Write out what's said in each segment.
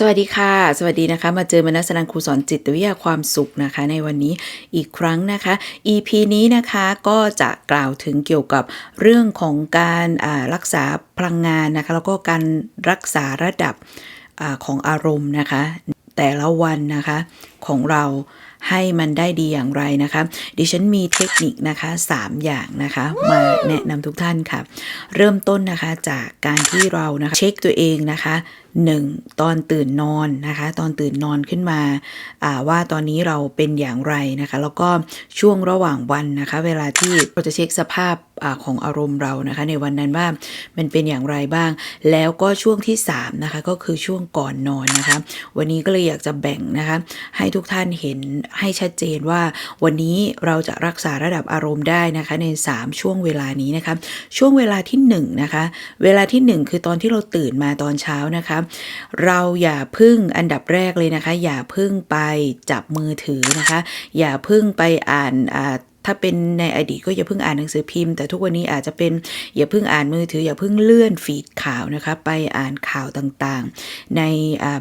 สวัสดีค่ะ สวัสดีนะคะ มาเจอมนักแสดงครูสอนจิตวิทยาความสุขนะคะ ในวันนี้อีกครั้งนะคะ EP นี้นะคะก็จะกล่าวถึงเกี่ยวกับเรื่องของการรักษาพลังงานนะคะ แล้วก็การรักษาระดับอของอารมณ์นะคะ แต่ละวันนะคะของเราให้มันได้ดีอย่างไรนะคะ ดิฉันมีเทคนิคนะคะ 3 อย่างนะคะ มาแนะนำทุกท่านค่ะ เริ่มต้นนะคะจากการที่เรานะคะเช็คตัวเองนะคะ 1. ตอนตื่นนอนนะคะ ตอนตื่นนอนขึ้นมาาว่าตอนนี้เราเป็นอย่างไรนะคะ แล้วก็ช่วงระหว่างวันนะคะ เวลาที่เราจะเช็คสภาพอาของอารมณ์เรานะคะ ในวันนั้นว่ามันเป็นอย่างไรบ้าง แล้วก็ช่วงที่3นะคะก็คือช่วงก่อนนอนนะคะ วันนี้ก็เลยอยากจะแบ่งนะคะ ให้ทุกท่านเห็นให้ชัดเจนว่า วันนี้เราจะรักษาระดับอารมณ์ได้นะคะ ใน 3 ช่วงเวลานี้นะคะ ช่วงเวลาที่1นะคะเวลาที่ 1 คือตอนที่เราตื่นมาตอนเช้านะคะเราอย่าพึ่งอันดับแรกเลยนะคะ อย่าพึ่งไปจับมือถือนะคะ อย่าพึ่งไปอ่านอ่า ถ้าเป็นในอดีตก็อย่าเพิ่งอ่านหนังสือพิมพ์ แต่ทุกวันนี้อาจจะเป็นอย่าเพิ่งอ่านมือถืออย่าเพิ่งเลื่อนฟีดข่าวนะคะ ไปอ่านข่าวต่างๆ ใน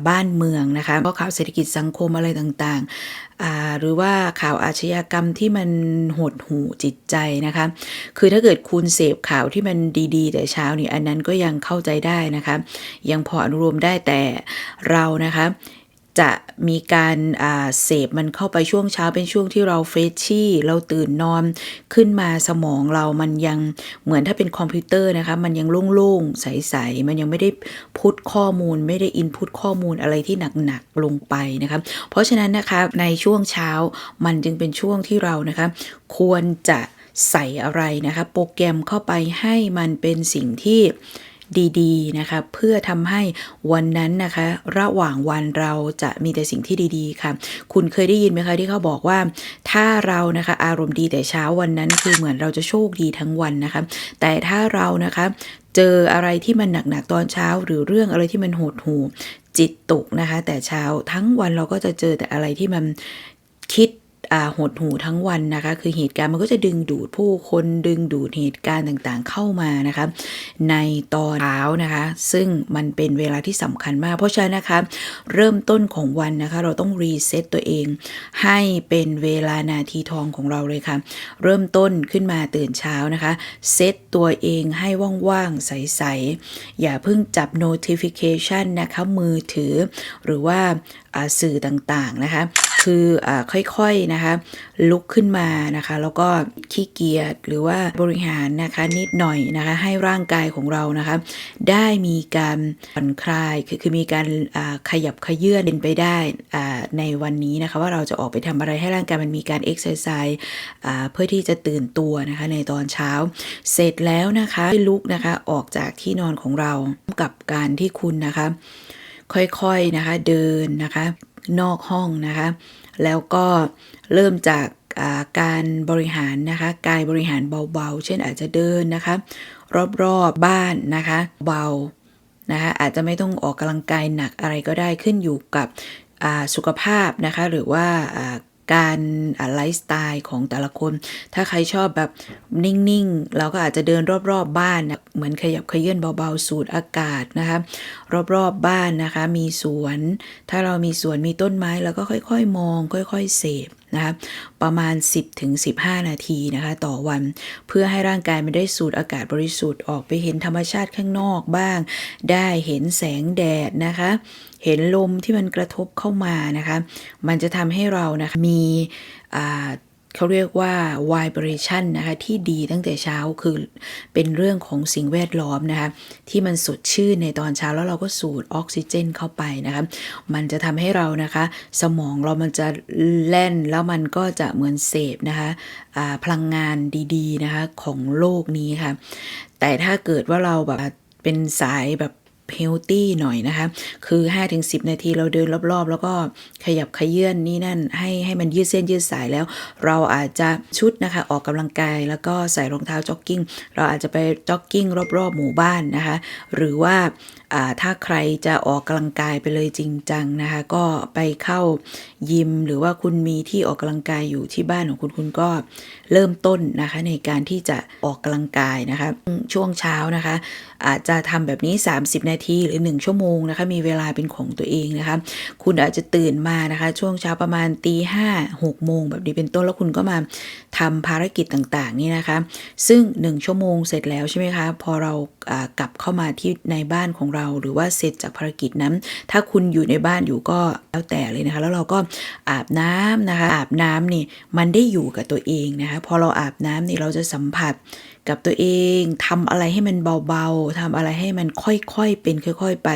บ้านเมืองนะคะเพราะข่าวเศรษฐกิจสังคมอะไรต่างๆ หรือว่าข่าวอาชญากรรมที่มันหดหูจิตใจนะคะ คือถ้าเกิดคุณเสพข่าวที่มันดีๆ แต่เช้านี่อันนั้นก็ยังเข้าใจได้นะคะ ยังพออนุโลมได้แต่เรานะคะ จะมีการเสพมันเข้าไปช่วงเช้าเป็นช่วงที่เราเฟรชชี่ เราตื่นนอนขึ้นมาสมองเรามันยังเหมือนถ้าเป็นคอมพิวเตอร์นะคะ มันยังโล่งๆ ใสๆ มันยังไม่ได้พุทข้อมูล ไม่ได้อินพุตข้อมูลอะไรที่หนักๆ ลงไปนะคะ เพราะฉะนั้นนะคะในช่วงเช้ามันจึงเป็นช่วงที่เรานะคะ ควรจะใส่อะไรนะคะ โปรแกรมเข้าไปให้มันเป็นสิ่งที่ ดีๆนะคะ เพื่อทำให้วันนั้นนะคะ ระหว่างวันเราจะมีแต่สิ่งที่ดีๆค่ะ คุณเคยได้ยินไหมคะที่เขาบอกว่า ถ้าเรานะคะอารมณ์ดีแต่เช้าวันนั้นคือเหมือนเราจะโชคดีทั้งวันนะคะ แต่ถ้าเรานะคะเจออะไรที่มันหนักๆตอนเช้า หรือเรื่องอะไรที่มันโหดหูจิตตกนะคะ แต่เช้าทั้งวันเราก็จะเจอแต่อะไรที่มันคิด หดหูทั้งวันนะคะ คือเหตุการณ์มันก็จะดึงดูดผู้คนดึงดูดเหตุการณ์ต่างๆ เข้ามานะคะ ในตอนเช้านะคะ ซึ่งมันเป็นเวลาที่สำคัญมาก เพราะฉะนั้นนะคะ เริ่มต้นของวันนะคะ เราต้องรีเซ็ตตัวเอง ให้เป็นเวลานาทีทองของเราเลยค่ะ เริ่มต้นขึ้นมาตื่นเช้านะคะเซ็ตตัวเองให้ว่างๆ ใส ๆ อย่าเพิ่งจับ notification นะคะ มือถือ หรือว่าสื่อต่างๆ นะคะ คืออค่อยๆนะคะลุกขึ้นมานะคะ แล้วก็ขี้เกียจหรือว่าบริหารนะคะนิดหน่อยนะคะให้ร่างกายของเรานะคะ ได้มีการผ่อนคลายคือคือมีการขยับขยื่นเป็นไปได้ในวันนี้นะคะว่าเราจะออกไปทำอะไรให้ร่างกายมันมีการเอ็กซ์ไซส์เพื่อที่จะตื่นตัวนะคะในตอนเช้า เสร็จแล้วนะคะลุกนะคะออกจากที่นอนของเรากับการที่คุณนะคะค่อยๆนะคะเดินนะคะ นอกห้องนะคะ แล้วก็เริ่มจากการบริหารนะคะกายบริหารเบาๆ เช่นอาจจะเดินนะคะ รอบๆบบ้านนะคะ เบานะคะอาจจะไม่ต้องออกกำลังกายหนักอะไรก็ได้ขึ้นอยู่กับสุขภาพนะคะ หรือว่า การไลฟ์สไตล์ของแต่ละคน ถ้าใครชอบแบบนิ่งๆ เราก็อาจจะเดินรอบๆบบ้านนะเหมือนขยับขยื่นเบาๆ สูดอากาศนะคะ รอบๆบบ้านนะคะ มีสวน ถ้าเรามีสวนมีต้นไม้เราก็ค่อยๆ มอง ค่อย ๆ เสพนะคะประมาณ 10ถึง15 นาทีนะคะ ต่อวัน เพื่อให้ร่างกายมันได้สูดอากาศบริสุทธิ์ออกไปเห็นธรรมชาติข้างนอกบ้าง ได้เห็นแสงแดดนะคะ เห็นลมที่มันกระทบเข้ามานะคะ มันจะทำให้เรานะคะมีอ่า เขาเรียกว่า vibration นะคะที่ดีตั้งแต่เช้าคือเป็นเรื่องของสิ่งแวดล้อมนะคะที่มันสดชื่นในตอนเช้าแล้วเราก็สูดออกซิเจนเข้าไปนะคะมันจะทำให้เรานะคะ สมองเรามันจะแล่นแล้วมันก็จะเหมือนเสพนะคะพลังงานดีๆนะคะของโลกนี้ค่ะ แต่ถ้าเกิดว่าเราแบบเป็นสายแบบ เฮลตี้หน่อยนะคะ คือ 5-10 นาทีเราเดินรอบๆ แล้วก็ขยับขยื่นนี่นั่นให้ให้มันยืดเส้นยืดสายแล้ว เราอาจจะชุดนะคะออกกำลังกายแล้วก็ใส่รองเท้าจ็อกกิ้ง เราอาจจะไปจ็อกกิ้งรอบๆ หมู่บ้านนะคะ หรือว่าถ้าใครจะออกกำลังกายไปเลยจริงจังนะคะ ก็ไปเข้ายิม หรือว่าคุณมีที่ออกกำลังกายอยู่ที่บ้านของคุณคุณก็เริ่มต้นนะคะ ในการที่จะออกกำลังกายนะคะ ช่วงเช้านะคะ อาจจะทำแบบนี้ 30 นาทีหรือ 1 ชั่วโมงนะคะ มีเวลาเป็นของตัวเองนะคะ คุณอาจจะตื่นมานะคะ ช่วงเช้าประมาณตีห้าหกโมงแบบนี้เป็นต้นแล้วคุณก็มาทำภารกิจต่างๆนี่นะคะ ซึ่ง 1 ชั่วโมงเสร็จแล้วใช่ไหมคะพอเราอ่ากลับเข้ามาที่ในบ้านของเราหรือว่าเสร็จจากภารกิจนั้น ถ้าคุณอยู่ในบ้านอยู่ก็แล้วแต่เลยนะคะ แล้วเราก็อาบน้ำนะคะ อาบน้ำนี่มันได้อยู่กับตัวเองนะคะพอเราอาบน้ำนี่เราจะสัมผัสกับตัวเองทำอะไรให้มันเบาๆทำอะไรให้มันค่อยๆเป็นค่อย ๆ ไป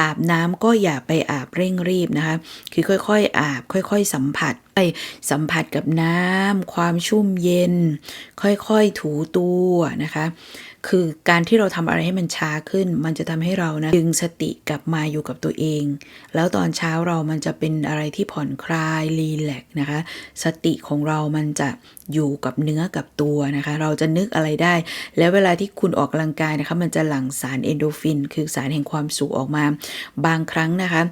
อาบน้ำก็อย่าไปอาบเร่งรีบนะคะ คือค่อยๆ อาบค่อย ๆ สัมผัสไปสัมผัสกับน้ำความชุ่มเย็น ค่อยๆถูตัวนะคะคือการที่เราทำอะไรให้มันช้าขึ้น มันจะทำให้เรานะดึงสติกลับมาอยู่กับตัวเอง แล้วตอนเช้าเรามันจะเป็นอะไรที่ผ่อนคลายรีแลกนะคะ สติของเรามันจะอยู่กับเนื้อกับตัวนะคะ เราจะนึกอะไรได้ แล้วเวลาที่คุณออกกำลังกายนะคะ มันจะหลั่งสารเอนโดฟิน คือสารแห่งความสุขออกมา บางครั้งนะคะ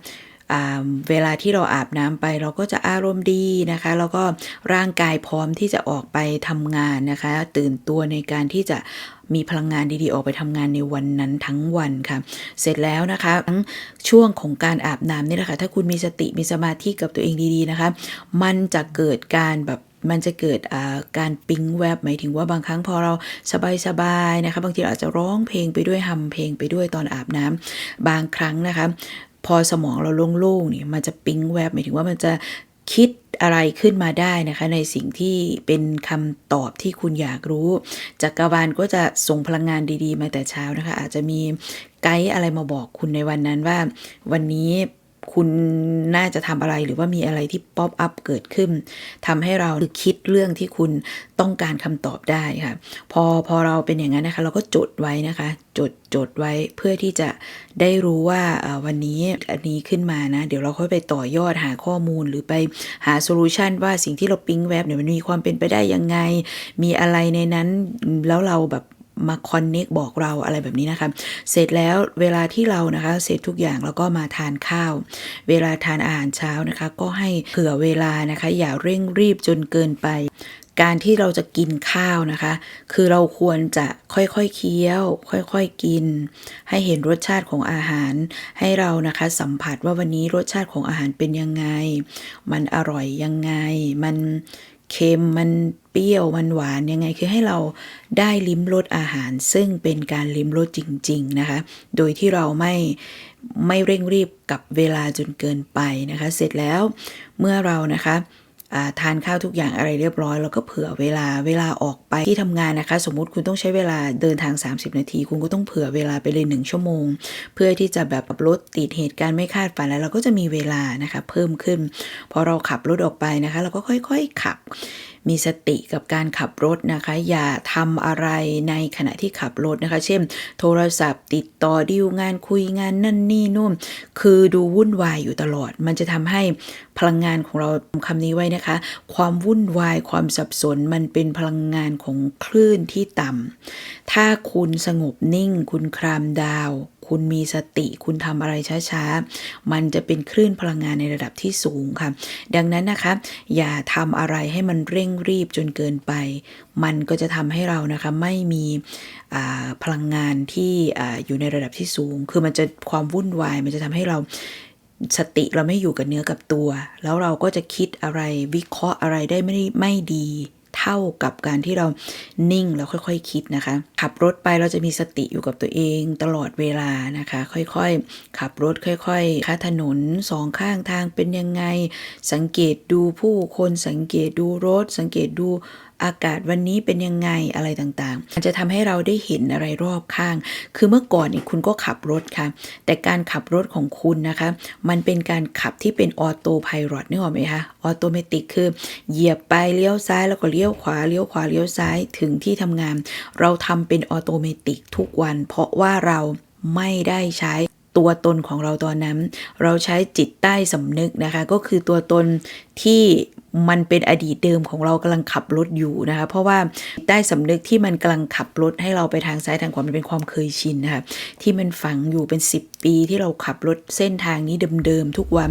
เวลาที่เราอาบน้ำไปเราก็จะอารมณ์ดีนะคะ แล้วก็ร่างกายพร้อมที่จะออกไปทำงานนะคะ ตื่นตัวในการที่จะมีพลังงานดีๆ ออกไปทำงานในวันนั้นทั้งวันค่ะ เสร็จแล้วนะคะทั้งช่วงของการอาบน้ำนี่แหละค่ะถ้าคุณมีสติมีสมาธิกับตัวเองดีๆนะคะ มันจะเกิดการแบบมันจะเกิดการปิ๊งแวบหมายถึงว่าบางครั้งพอเราสบายๆนะคะ บางทีเราอาจจะร้องเพลงไปด้วยฮัมเพลงไปด้วยตอนอาบน้ำบางครั้งนะคะ พอสมองเราโล่งๆเนี่ยมันจะปิ๊งแวบหมายถึงว่ามันจะคิดอะไรขึ้นมาได้นะคะ ในสิ่งที่เป็นคำตอบที่คุณอยากรู้จักรวาลก็จะส่งพลังงานดี ๆ มาแต่เช้านะคะ อาจจะมีไกด์อะไรมาบอกคุณในวันนั้นว่า วันนี้ คุณน่าจะทำอะไรหรือว่ามีอะไรที่ป๊อปอัพเกิดขึ้นทำให้เราคิดเรื่องที่คุณต้องการคำตอบได้ค่ะ พอพอเราเป็นอย่างนั้นนะคะ เราก็จดไว้นะคะ จดจดไว้เพื่อที่จะได้รู้ว่าวันนี้อันนี้ขึ้นมานะ เดี๋ยวเราค่อยไปต่อยอดหาข้อมูลหรือไปหาโซลูชันว่าสิ่งที่เราปิ๊งแวบเนี่ยมันมีความเป็นไปได้ยังไง มีอะไรในนั้นแล้วเราแบบ มาคอนเน็กบอกเราอะไรแบบนี้นะคะเสร็จแล้วเวลาที่เรานะคะ เสร็จทุกอย่างแล้วก็มาทานข้าว เวลาทานอาหารเช้านะคะ ก็ให้เผื่อเวลานะคะ อย่าเร่งรีบจนเกินไป การที่เราจะกินข้าวนะคะ คือเราควรจะค่อยๆเคี้ยว ค่อยๆกิน ให้เห็นรสชาติของอาหาร ให้เรานะคะสัมผัสว่าวันนี้รสชาติของอาหารเป็นยังไง มันอร่อยยังไง มัน เค็มมันเปรี้ยวมันหวานยังไงคือให้เราได้ลิ้มรสอาหาร ซึ่งเป็นการลิ้มรสจริง ๆ นะคะ โดยที่เราไม่ไม่เร่งรีบกับเวลาจนเกินไปนะคะ เสร็จแล้วเมื่อเรานะคะ ทานข้าวทุกอย่างอะไรเรียบร้อย แล้วก็เผื่อเวลาเวลาออกไปที่ทำงานนะคะ สมมุติคุณต้องใช้เวลาเดินทาง 30 นาที คุณก็ต้องเผื่อเวลาไปเลย1ชั่วโมง เพื่อที่จะแบบรถติดเหตุการณ์ไม่คาดฝันแล้วเราก็จะมีเวลานะคะ เพิ่มขึ้น พอเราขับรถออกไปนะคะ เราก็ค่อย ๆ ขับ มีสติกับการขับรถนะคะ อย่าทำอะไรในขณะที่ขับรถนะคะ เช่น โทรศัพท์ติดต่อดิวงานคุยงานนั่นนี่นู่น คือดูวุ่นวายอยู่ตลอด มันจะทำให้พลังงานของเราคำนี้ไว้นะคะ ความวุ่นวายความสับสนมันเป็นพลังงานของคลื่นที่ต่ำถ้าคุณสงบนิ่ง คุณครามดาว คุณมีสติคุณทำอะไรช้าๆ มันจะเป็นคลื่นพลังงานในระดับที่สูงค่ะ ดังนั้นนะคะ อย่าทำอะไรให้มันเร่งรีบจนเกินไป มันก็จะทำให้เรานะคะไม่มีพลังงานที่ออยู่ในระดับที่สูง คือมันจะความวุ่นวาย มันจะทำให้เราสติเราไม่อยู่กับเนื้อกับตัว แล้วเราก็จะคิดอะไรวิเคราะห์อะไรได้ไม่ไม่ดี เท่ากับการที่เรานิ่งแล้วค่อยๆคคิดนะคะ ขับรถไปเราจะมีสติอยู่กับตัวเองตลอดเวลานะคะ ค่อยๆ ขับรถค่อยๆค่าถนนสองข้างทางเป็นยังไง สังเกตดูผู้คนสังเกตดูรถ สังเกตดู อากาศวันนี้เป็นยังไงอะไรต่างๆ มันจะทำให้เราได้เห็นอะไรรอบข้าง คือเมื่อก่อนนี่คุณก็ขับรถค่ะ แต่การขับรถของคุณนะคะ มันเป็นการขับที่เป็นออโต้พายロนึกออกไหมคะ ออโตเมติกคือ เหยียบไปเลี้ยวซ้ายแล้วก็เลี้ยวขวาเลี้ยวขวาเลี้ยวซ้ายถึงที่ทำงาน เราทำเป็นออโตเมติกทุกวัน เพราะว่าเราไม่ได้ใช้ตัวตนของเราตอนนั้น เราใช้จิตใต้สำนึกนะคะ ก็คือตัวตนที่ มันเป็นอดีตเดิมของเรากำลังขับรถอยู่นะคะเพราะว่าได้สำนึกที่มันกำลังขับรถให้เราไปทางซ้ายทางขวามันเป็นความเคยชินนะคะที่มันฝังอยู่เป็น 10 ปีที่เราขับรถเส้นทางนี้เดิมๆทุกวัน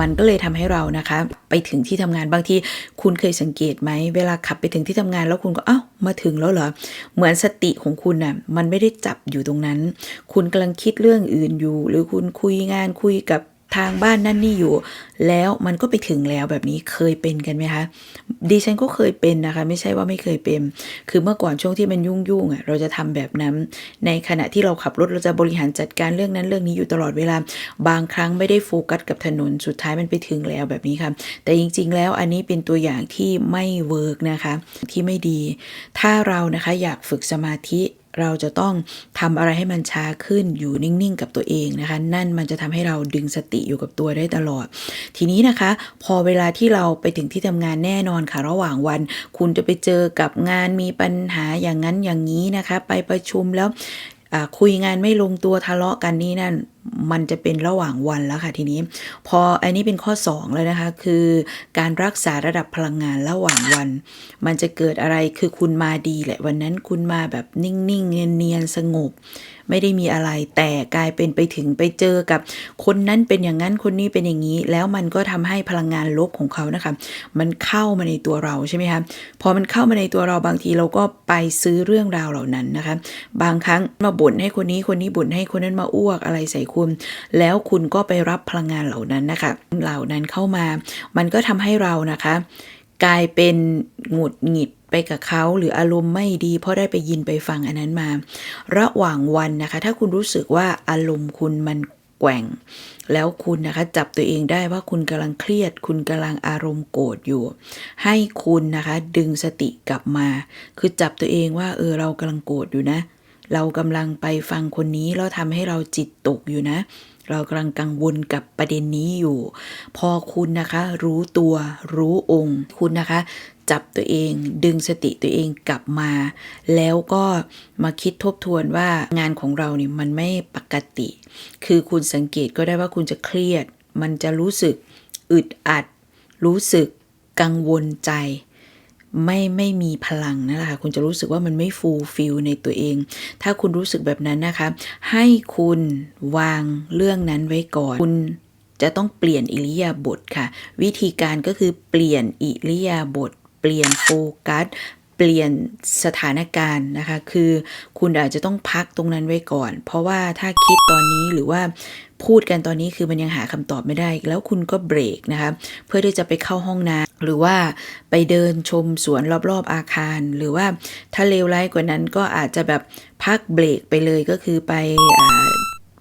มันก็เลยทำให้เรานะคะ ไปถึงที่ทำงานบางทีคุณเคยสังเกตไหมเวลาขับไปถึงที่ทำงานแล้วคุณก็เอ้ามาถึงแล้วเหรอเหมือนสติของคุณน่ะมันไม่ได้จับอยู่ตรงนั้น คุณกำลังคิดเรื่องอื่นอยู่ หรือคุณคุยงานคุยกับ ทางบ้านนั่นนี่อยู่ แล้วมันก็ไปถึงแล้วแบบนี้เคยเป็นกันไหมคะดิฉันก็เคยเป็นนะคะ ไม่ใช่ว่าไม่เคยเป็น คือเมื่อก่อนช่วงที่มันยุ่งยุ่งอะเราจะทำแบบนั้น ในขณะที่เราขับรถเราจะบริหารจัดการเรื่องนั้นเรื่องนี้อยู่ตลอดเวลา บางครั้งไม่ได้โฟกัสกับถนนสุดท้ายมันไปถึงแล้วแบบนี้ค่ะแต่จริง ๆ แล้วอันนี้เป็นตัวอย่างที่ไม่เวิร์กนะคะที่ไม่ดี ถ้าเรานะคะอยากฝึกสมาธิ เราจะต้องทำอะไรให้มันช้าขึ้นอยู่นิ่งๆ กับตัวเองนะคะ นั่นมันจะทำให้เราดึงสติอยู่กับตัวได้ตลอด ทีนี้นะคะ พอเวลาที่เราไปถึงที่ทำงานแน่นอนค่ะระหว่างวัน คุณจะไปเจอกับงานมีปัญหาอย่างนั้นอย่างนี้นะคะ ไปประชุมแล้ว คุยงานไม่ลงตัวทะเลาะกันนี่นั่นมันจะเป็นระหว่างวันแล้วค่ะทีนี้ พออันนี้เป็นข้อ 2 แล้วนะคะ คือการรักษาระดับพลังงานระหว่างวัน มันจะเกิดอะไรคือคุณมาดีแหละวันนั้นคุณมาแบบนิ่งๆเนียนๆสงบ ไม่ได้มีอะไร แต่กลายเป็นไปถึงไปเจอกับ คนนั้นเป็นอย่างนั้นคนนี้เป็นอย่างนี้ แล้วมันก็ทำให้พลังงานลบของเขานะคะ มันเข้ามาในตัวเราใช่ไหมคะพอมันเข้ามาในตัวเราบางทีเราก็ไปซื้อเรื่องราวเหล่านั้นนะคะ บางครั้งมาบ่นให้คนนี้คนนี้บ่นให้คนนั้นมาอ้วกอะไรใส่คุณ แล้วคุณก็ไปรับพลังงานเหล่านั้นนะคะเหล่านั้นเข้ามา มันก็ทำให้เรานะคะ กลายเป็นหงุดหงิดไปกับเขาหรืออารมณ์ไม่ดี เพราะได้ไปยินไปฟังอันนั้นมา ระหว่างวันนะคะ ถ้าคุณรู้สึกว่าอารมณ์คุณมันแกว่ง แล้วคุณนะคะจับตัวเองได้ว่าคุณกำลังเครียด คุณกำลังอารมณ์โกรธอยู่ ให้คุณนะคะ ดึงสติกลับมา คือจับตัวเองว่าเออเรากำลังโกรธอยู่นะ เรากำลังไปฟังคนนี้แล้วทำให้เราจิตตกอยู่นะ เรากำลังกังวลกับประเด็นนี้อยู่ พอคุณนะคะ รู้ตัวรู้องค์ คุณนะคะ จับตัวเอง ดึงสติตัวเองกลับมา แล้วก็มาคิดทบทวนว่างานของเราเนี่ยมันไม่ปกติ คือคุณสังเกตก็ได้ว่าคุณจะเครียด มันจะรู้สึกอึดอัด รู้สึกกังวลใจ ไม่ไม่มีพลังนั่นแหละค่ะคุณจะรู้สึกว่ามันไม่ฟูลฟิลในตัวเอง ถ้าคุณรู้สึกแบบนั้นนะคะ ให้คุณวางเรื่องนั้นไว้ก่อน คุณจะต้องเปลี่ยนอิริยาบถค่ะ วิธีการก็คือเปลี่ยนอิริยาบถเปลี่ยนโฟกัส เปลี่ยนสถานการณ์นะคะ คือคุณอาจจะต้องพักตรงนั้นไว้ก่อน เพราะว่าถ้าคิดตอนนี้หรือว่าพูดกันตอนนี้คือมันยังหาคำตอบไม่ได้ แล้วคุณก็เบรกนะคะเพื่อที่จะไปเข้าห้องน้ำหรือว่าไปเดินชมสวนรอบๆอาคาร หรือว่าถ้าเลวร้ายกว่านั้นก็อาจจะแบบพักเบรกไปเลยก็คือไปอ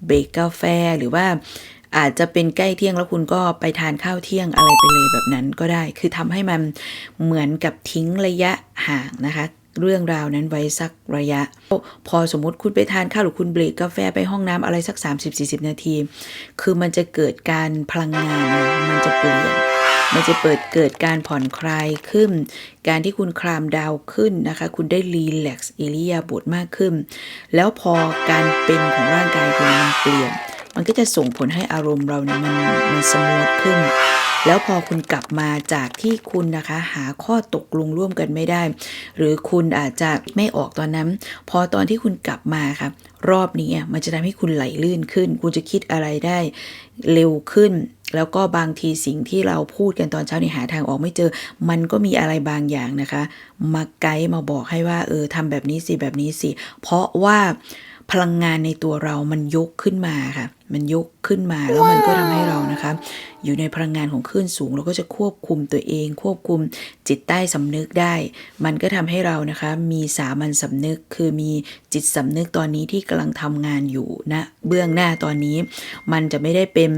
เบรกกาแฟหรือว่า อาจจะเป็นใกล้เที่ยงแล้วคุณก็ไปทานข้าวเที่ยงอะไรไปเลยแบบนั้นก็ได้ คือทำให้มันเหมือนกับทิ้งระยะห่างนะคะเรื่องราวนั้นไว้สักระยะ พอสมมติคุณไปทานข้าวหรือคุณเบรกกาแฟไปห้องน้ำอะไรสัก 30-40 นาที คือมันจะเกิดการพลังงานมันจะเปลี่ยน มันจะเปิดเกิดการผ่อนคลายขึ้น การที่คุณคลามดาวขึ้นนะคะ คุณได้รีแลกซ์อิริยาบถมากขึ้น แล้วพอการเป็นของร่างกายคุณมันเปลี่ยน มันก็จะส่งผลให้อารมณ์เราเนี่ยมันมันสมูทขึ้น แล้วพอคุณกลับมาจากที่คุณนะคะหาข้อตกลงร่วมกันไม่ได้ หรือคุณอาจจะไม่ออกตอนนั้น พอตอนที่คุณกลับมาครับรอบนี้มันจะทำให้คุณไหลลื่นขึ้น คุณจะคิดอะไรได้เร็วขึ้นแล้วก็บางทีสิ่งที่เราพูดกันตอนเช้านี่หาทางออกไม่เจอ มันก็มีอะไรบางอย่างนะคะ มาไกด์มาบอกให้ว่า เออทำแบบนี้สิแบบนี้สิ เพราะว่าพลังงานในตัวเรามันยกขึ้นมาค่ะมันยกขึ้นมาแล้วมันก็ทำให้เรานะคะ อยู่ในพลังงานของคลื่นสูง เราก็จะควบคุมตัวเอง ควบคุมจิตใต้สำนึกได้ มันก็ทำให้เรานะคะ มีสามัญสำนึกคือมีจิตสำนึกตอนนี้ที่กำลังทำงานอยู่นะเบื้องหน้าตอนนี้ มันจะไม่ได้เป็น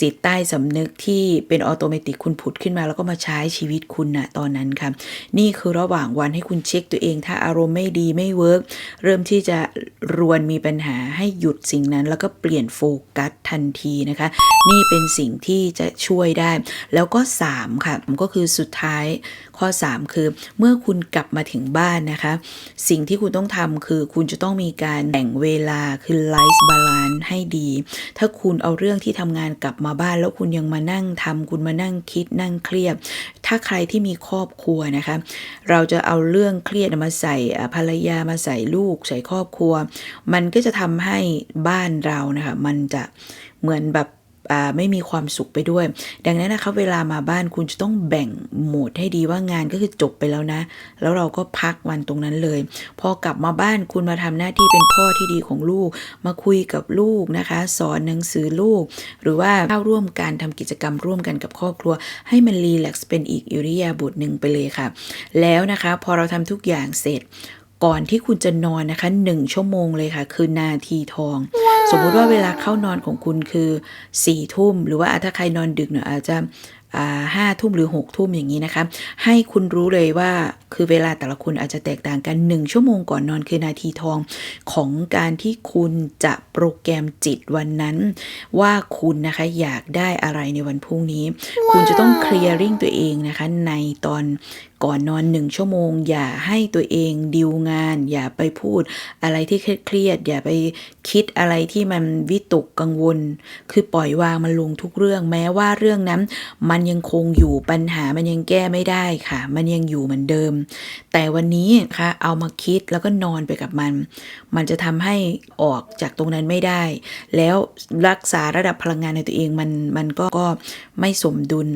จิตใต้สำนึกที่เป็นออโตเมติกคุณผุดขึ้นมา แล้วก็มาใช้ชีวิตคุณนะตอนนั้นค่ะนี่คือระหว่างวันให้คุณเช็คตัวเอง ถ้าอารมณ์ไม่ดีไม่เวิร์กเริ่มที่จะรวนมีปัญหาให้หยุดสิ่งนั้น แล้วก็เปลี่ยนโฟ กัสทันทีนะคะ นี่เป็นสิ่งที่จะช่วยได้ แล้วก็ 3 ค่ะก็คือสุดท้าย ข้อ 3 คือเมื่อคุณกลับมาถึงบ้านนะคะ สิ่งที่คุณต้องทำคือคุณจะต้องมีการแบ่งเวลาคือ life balance ให้ดี ถ้าคุณเอาเรื่องที่ทำงานกลับมาบ้าน แล้วคุณยังมานั่งทำคุณมานั่งคิดนั่งเครียด ถ้าใครที่มีครอบครัวนะคะ เราจะเอาเรื่องเครียดมาใส่ภรรยามาใส่ลูก ใส่ครอบครัว มันก็จะทำให้บ้านเรานะคะ มันจะเหมือนแบบ ไม่มีความสุขไปด้วย ดังนั้นนะคะเวลามาบ้านคุณจะต้องแบ่งโหมดให้ดีว่างานก็คือจบไปแล้วนะ แล้วเราก็พักวันตรงนั้นเลย พอกลับมาบ้านคุณมาทำหน้าที่เป็นพ่อที่ดีของลูก มาคุยกับลูกนะคะ สอนหนังสือลูก หรือว่าเข้าร่วมการทำกิจกรรมร่วมกันกับครอบครัว ให้มันรีแลกซ์เป็นอีกอิริยาบถหนึ่งไปเลยค่ะ แล้วนะคะพอเราทำทุกอย่างเสร็จ ก่อนที่คุณจะนอนนะคะหนึ่งชั่วโมงเลยค่ะ คือนาทีทอง สมมุติว่าเวลาเข้านอนของคุณคือสี่ทุ่ม หรือว่าถ้าใครนอนดึกเนี่ยอาจจะ ห้าทุ่มหรือหกทุ่มอย่างนี้นะคะ ให้คุณรู้เลยว่าคือเวลาแต่ละคนอาจจะแตกต่างกันหนึ่งชั่วโมงก่อนนอนคือนาทีทองของการที่คุณจะโปรแกรมจิตวันนั้น ว่าคุณนะคะอยากได้อะไรในวันพรุ่งนี้คุณจะต้องเคลียร์ริ่งตัวเองนะคะ ในตอนก่อนนอนหนึ่งชั่วโมง อย่าให้ตัวเองดิวงาน อย่าไปพูด อะไรที่เครียด อย่าไปคิดอะไรที่มันวิตกกังวล คือปล่อยวางมันลงทุกเรื่อง แม้ว่าเรื่องนั้น มันยังคงอยู่ปัญหามันยังแก้ไม่ได้ค่ะ มันยังอยู่เหมือนเดิม แต่วันนี้นะคะเอามาคิดแล้วก็นอนไปกับมัน มันจะทำให้ออกจากตรงนั้นไม่ได้ แล้วรักษาระดับพลังงานในตัวเองมันมันก็ก็ไม่สมดุล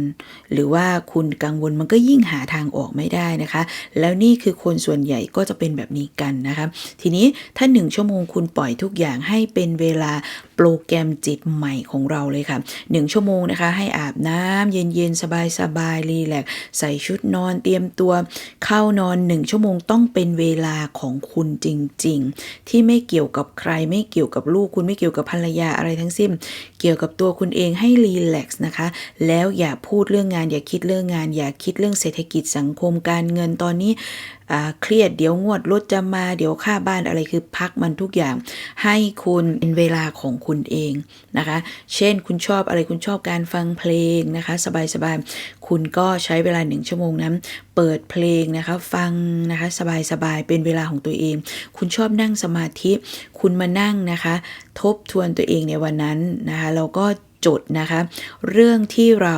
หรือว่าคุณกังวลมันก็ยิ่งหาทางออกไม่ได้นะคะ แล้วนี่คือคนส่วนใหญ่ก็จะเป็นแบบนี้กันนะคะทีนี้ถ้าหนึ่งชั่วโมงคุณปล่อยทุกอย่างให้เป็นเวลา โปรแกรมจิตใหม่ของเราเลยค่ะหนึ่งชั่วโมงนะคะ ให้อาบน้ำเย็นๆ สบายๆรีแลกใส่ชุดนอนเตรียมตัวเข้านอนหนึ่งชั่วโมงต้องเป็นเวลาของคุณจริง ๆ ที่ไม่เกี่ยวกับใครไม่เกี่ยวกับลูกคุณไม่เกี่ยวกับภรรยาอะไรทั้งสิ้น เกี่ยวกับตัวคุณเองให้รีแลกซ์นะคะ แล้วอย่าพูดเรื่องงาน อย่าคิดเรื่องงาน อย่าคิดเรื่องเศรษฐกิจสังคมการเงินตอนนี้เครียดเดี๋ยวงวดรถจะมาเดี๋ยวค่าบ้านอะไรคือพักมันทุกอย่าง ให้คุณเป็นเวลาของคุณุณเองนะคะ เช่นคุณชอบอะไรคุณชอบการฟังเพลงนะคะ สบายๆ คุณก็ใช้เวลาหนึ่งชั่วโมงนั้นเปิดเพลงนะคะ ฟังนะคะ สบายๆ เป็นเวลาของตัวเอง คุณชอบนั่งสมาธิ คุณมานั่งนะคะ ทบทวนตัวเองในวันนั้นนะคะแล้วก็จดนะคะ เรื่องที่เรา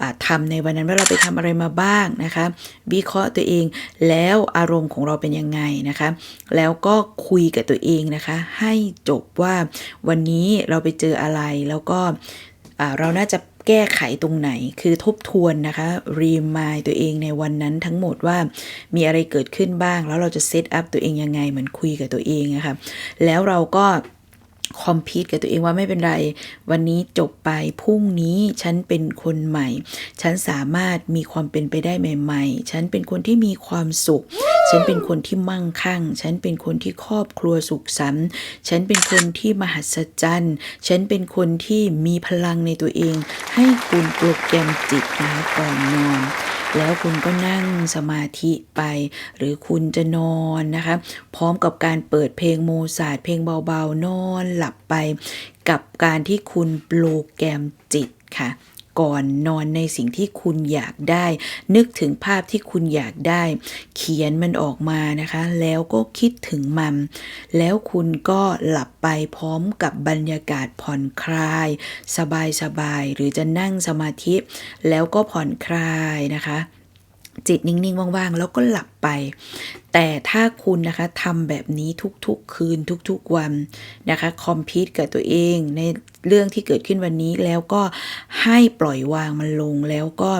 อ่าทำในวันนั้นว่าเราไปทำอะไรมาบ้างนะคะวิเคราะห์ตัวเองแล้วอารมณ์ของเราเป็นยังไงนะคะ แล้วก็คุยกับตัวเองนะคะ ให้จบว่าวันนี้เราไปเจออะไรแล้วก็เราน่าจะแก้ไขตรงไหนคือทบทวนนะคะรีมายตัวเองในวันนั้นทั้งหมดว่ามีอะไรเกิดขึ้นบ้าง แล้วเราจะเซตอัพตัวเองยังไงเหมือนคุยกับตัวเองนะคะแล้วเราก็ คอมพิวกับตัวเองว่าไม่เป็นไร วันนี้จบไปพรุ่งนี้ฉันเป็นคนใหม่ ฉันสามารถมีความเป็นไปได้ใหม่ ๆ ฉันเป็นคนที่มีความสุข ฉันเป็นคนที่มั่งคั่ง ฉันเป็นคนที่ครอบครัวสุขสันต์ฉันเป็นคนที่มหัศจรรย์ฉันเป็นคนที่มีพลังในตัวเอง ให้คุณโปรแกรมจิตนะก่อนนอน แล้วคุณก็นั่งสมาธิไป หรือคุณจะนอนนะคะ พร้อมกับการเปิดเพลงโมซาร์ทเพลงเบาๆ นอนหลับไป กับการที่คุณโปรแกรมจิตค่ะ ก่อนนอนในสิ่งที่คุณอยากได้ นึกถึงภาพที่คุณอยากได้ เขียนมันออกมานะคะ แล้วก็คิดถึงมัน แล้วคุณก็หลับไปพร้อมกับบรรยากาศผ่อนคลาย สบายๆหรือจะนั่งสมาธิ แล้วก็ผ่อนคลายนะคะ จิตนิ่ง ๆ ว่าง ๆ แล้วก็หลับไป แต่ถ้าคุณนะคะทำแบบนี้ทุกๆ คืนทุกๆ วันนะคะคอมพิวกับตัวเองในเรื่องที่เกิดขึ้นวันนี้แล้วก็ให้ปล่อยวางมันลงแล้วก็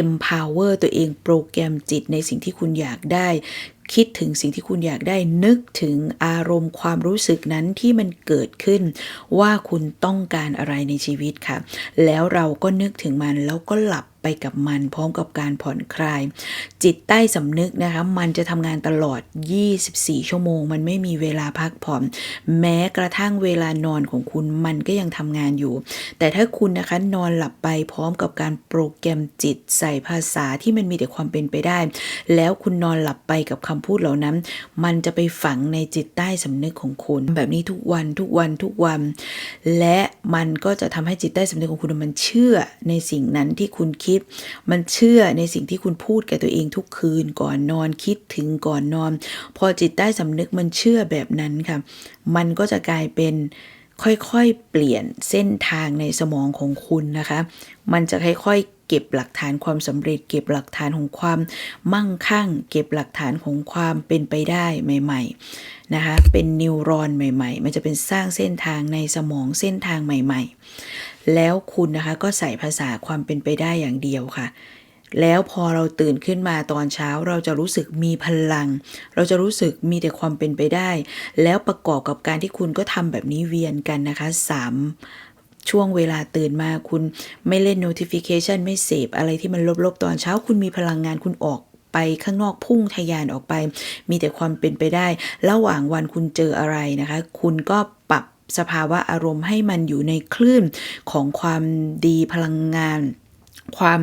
empower ตัวเองโปรแกรมจิตในสิ่งที่คุณอยากได้ คิดถึงสิ่งที่คุณอยากได้นึกถึงอารมณ์ความรู้สึกนั้นที่มันเกิดขึ้น ว่าคุณต้องการอะไรในชีวิตค่ะ แล้วเราก็นึกถึงมันแล้วก็หลับ ไปกับมันพร้อมกับการผ่อนคลาย จิตใต้สำนึกนะคะมันจะทำงานตลอด 24 ชั่วโมง มันไม่มีเวลาพักผ่อน แม้กระทั่งเวลานอนของคุณมันก็ยังทำงานอยู่ แต่ถ้าคุณนะคะนอนหลับไปพร้อมกับการโปรแกรมจิตใส่ภาษาที่มันมีแต่ความเป็นไปได้ แล้วคุณนอนหลับไปกับคำพูดเหล่านั้น มันจะไปฝังในจิตใต้สำนึกของคุณ แบบนี้ทุกวันทุกวันทุกวัน และมันก็จะทำให้จิตใต้สำนึกของคุณมันเชื่อในสิ่งนั้นที่คุณคิดมันเชื่อในสิ่งที่คุณพูดแกับตัวเองทุกคืนก่อนนอนคิดถึงก่อนนอน พอจิตใต้สำนึกมันเชื่อแบบนั้นค่ะ มันก็จะกลายเป็นค่อยๆ เปลี่ยนเส้นทางในสมองของคุณนะคะ มันจะค่อยๆ เก็บหลักฐานความสำเร็จ เก็บหลักฐานของความมั่งคั่ง เก็บหลักฐานของความเป็นไปได้ใหม่ ๆนะคะ เป็นนิวรอนใหม่ ๆ มันจะเป็นสร้างเส้นทางในสมองเส้นทางใหม่ ๆ แล้วคุณนะคะก็ใส่ภาษาความเป็นไปได้อย่างเดียวค่ะ แล้วพอเราตื่นขึ้นมาตอนเช้าเราจะรู้สึกมีพลัง เราจะรู้สึกมีแต่ความเป็นไปได้ แล้วประกอบกับการที่คุณก็ทำแบบนี้เวียนกันนะคะสามช่วงเวลาตื่นมาคุณไม่เล่น notification ไม่เสพอะไรที่มันลบๆ ตอนเช้าคุณมีพลังงานคุณออกไปข้างนอกพุ่งทะยานออกไป มีแต่ความเป็นไปได้ ระหว่างวันคุณเจออะไรนะคะ คุณก็ สภาวะอารมณ์ให้มันอยู่ในคลื่นของความดีพลังงาน ความ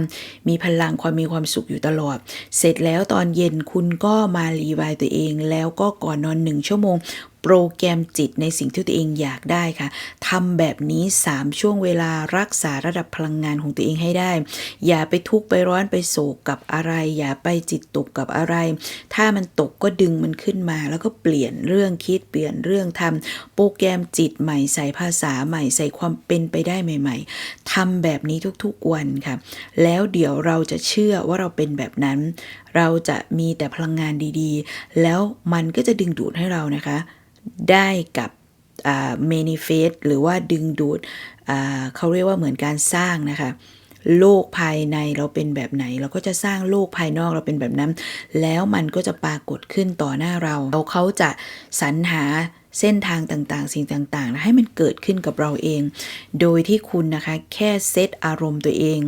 มีพลังความมีความสุขอยู่ตลอด เสร็จแล้วตอนเย็นคุณก็มารีไวายตัวเอง แล้วก็ก่อนนอนหนึ่งชั่วโมง โปรแกรมจิตในสิ่งที่ตัวเองอยากได้ค่ะทำแบบนี้ 3 ช่วงเวลารักษาระดับพลังงานของตัวเองให้ได้ อย่าไปทุกข์ไปร้อนไปโศกกับอะไร อย่าไปจิตตกกับอะไร ถ้ามันตกก็ดึงมันขึ้นมา แล้วก็เปลี่ยนเรื่องคิดเปลี่ยนเรื่องทำโปรแกรมจิตใหม่ใส่ภาษาใหม่ใส่ความเป็นไปได้ใหม่ ๆทำแบบนี้ทุกๆวันค่ะ แล้วเดี๋ยวเราจะเชื่อว่าเราเป็นแบบนั้น เราจะมีแต่พลังงานดีๆ แล้วมันก็จะดึงดูดให้เรานะคะ ได้กับเมนิเฟสหรือว่าดึงดูดเขาเรียกว่าเหมือนการสร้างนะคะ โลกภายในเราเป็นแบบไหน เราก็จะสร้างโลกภายนอกเราเป็นแบบนั้น แล้วมันก็จะปรากฏขึ้นต่อหน้าเราเราเขาจะสรรหาเส้นทางต่างๆ สิ่งต่างๆนะให้มันเกิดขึ้นกับเราเอง โดยที่คุณนะคะแค่เซตอารมณ์ตัวเอง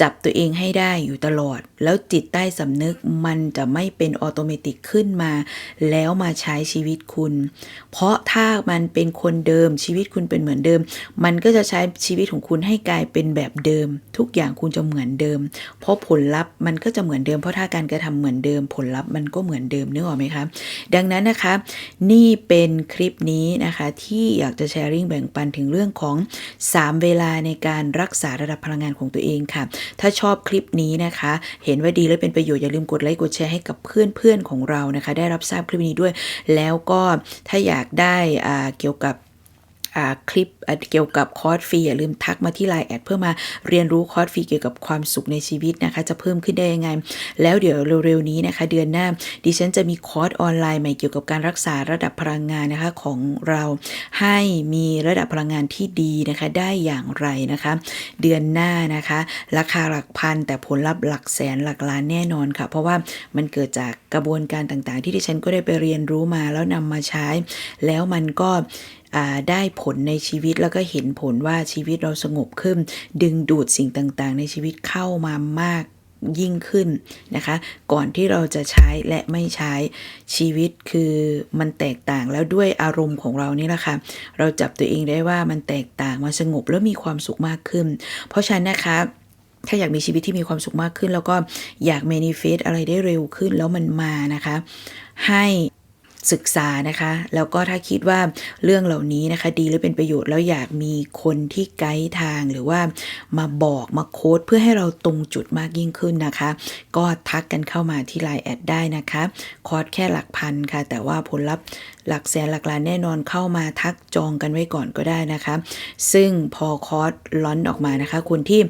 จับตัวเองให้ได้อยู่ตลอด แล้วจิตใต้สำนึกมันจะไม่เป็นออโตเมติกขึ้นมา แล้วมาใช้ชีวิตคุณ เพราะถ้ามันเป็นคนเดิมชีวิตคุณเป็นเหมือนเดิม มันก็จะใช้ชีวิตของคุณให้กลายเป็นแบบเดิม ทุกอย่างคุณจะเหมือนเดิม เพราะผลลัพธ์มันก็จะเหมือนเดิมเพราะถ้าการกระทำเหมือนเดิม ผลลัพธ์มันก็เหมือนเดิมนึกออกไหมคะดังนั้นนะคะ นี่เป็นคลิปนี้นะคะที่อยากจะแชร์ริ่งแบ่งปันถึงเรื่องของ 3 เวลาในการรักษาระดับพลังงานของตัวเองค่ะถ้าชอบคลิปนี้นะคะ เห็นว่าดีและเป็นประโยชน์อย่าลืมกดไลค์กดแชร์ให้กับเพื่อนๆของเรานะคะ ได้รับทราบคลิปนี้ด้วย แล้วก็ถ้าอยากได้เกี่ยวกับ คลิปเกี่ยวกับคอร์สฟรีอย่าลืมทักมาที่ไลน์แอดเพื่อมาเรียนรู้คอร์สฟรีเกี่ยวกับความสุขในชีวิตนะคะ จะเพิ่มขึ้นได้ยังไง แล้วเดี๋ยวเร็วๆนี้นะคะ เดือนหน้า ดิฉันจะมีคอร์สออนไลน์ใหม่เกี่ยวกับการรักษาระดับพลังงานนะคะของเราให้มีระดับพลังงานที่ดีนะคะได้อย่างไรนะคะ เดือนหน้านะคะ ราคาหลักพัน แต่ผลลัพธ์หลักแสนหลักล้านแน่นอนค่ะ เพราะว่ามันเกิดจากกระบวนการต่างๆ ที่ดิฉันก็ได้ไปเรียนรู้มาแล้วนำมาใช้ แล้วมันก็ ได้ผลในชีวิตแล้วก็เห็นผลว่าชีวิตเราสงบขึ้น ดึงดูดสิ่งต่างๆ ในชีวิตเข้ามามากยิ่งขึ้นนะคะ ก่อนที่เราจะใช้และไม่ใช้ชีวิตคือมันแตกต่างแล้วด้วยอารมณ์ของเรานี่แหละค่ะเราจับตัวเองได้ว่ามันแตกต่างมันสงบแล้วมีความสุขมากขึ้น เพราะฉะนั้นนะคะถ้าอยากมีชีวิตที่มีความสุขมากขึ้น แล้วก็อยาก manifest อะไรได้เร็วขึ้นแล้วมันมานะคะ ให้ ศึกษานะคะ แล้วก็ถ้าคิดว่าเรื่องเหล่านี้นะคะ ดีและเป็นประโยชน์แล้วอยากมีคนที่ไกด์ทางหรือว่ามาบอกมาโค้ดเพื่อให้เราตรงจุดมากยิ่งขึ้นนะคะ ก็ทักกันเข้ามาที่ไลน์แอดได้นะคะคอร์สแค่หลักพันค่ะ แต่ว่าผลลัพธ์หลักแสนหลักล้านแน่นอนเข้ามาทักจองกันไว้ก่อนก็ได้นะคะ ซึ่งพอคอร์สล้อนออกมานะคะคนที่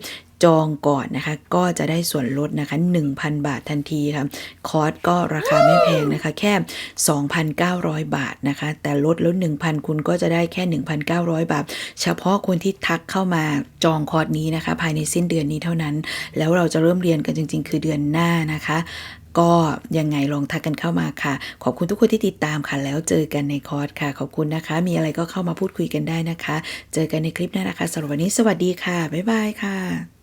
จองก่อนนะคะ ก็จะได้ส่วนลดนะคะ 1,000 บาททันทีค่ะคอร์สก็ราคาไม่แพงนะคะ แค่ 2,900 บาทนะคะ แต่ลดล้ว1,000 คุณก็จะได้แค่ 1,900 บาท เฉพาะคนที่ทักเข้ามาจองคอร์สนี้นะคะ ภายในสิ้นเดือนนี้เท่านั้น แล้วเราจะเริ่มเรียนกันจริง ๆ คือเดือนหน้านะคะก็ยังไงลองทักกันเข้ามาค่ะ ขอบคุณทุกคนที่ติดตามค่ะ แล้วเจอกันในคอร์สค่ะ ขอบคุณนะคะ มีอะไรก็เข้ามาพูดคุยกันได้นะคะ เจอกันในคลิปหน้านะคะสำหรับวันนี้สวัสดีค่ะ บ๊ายบายค่ะ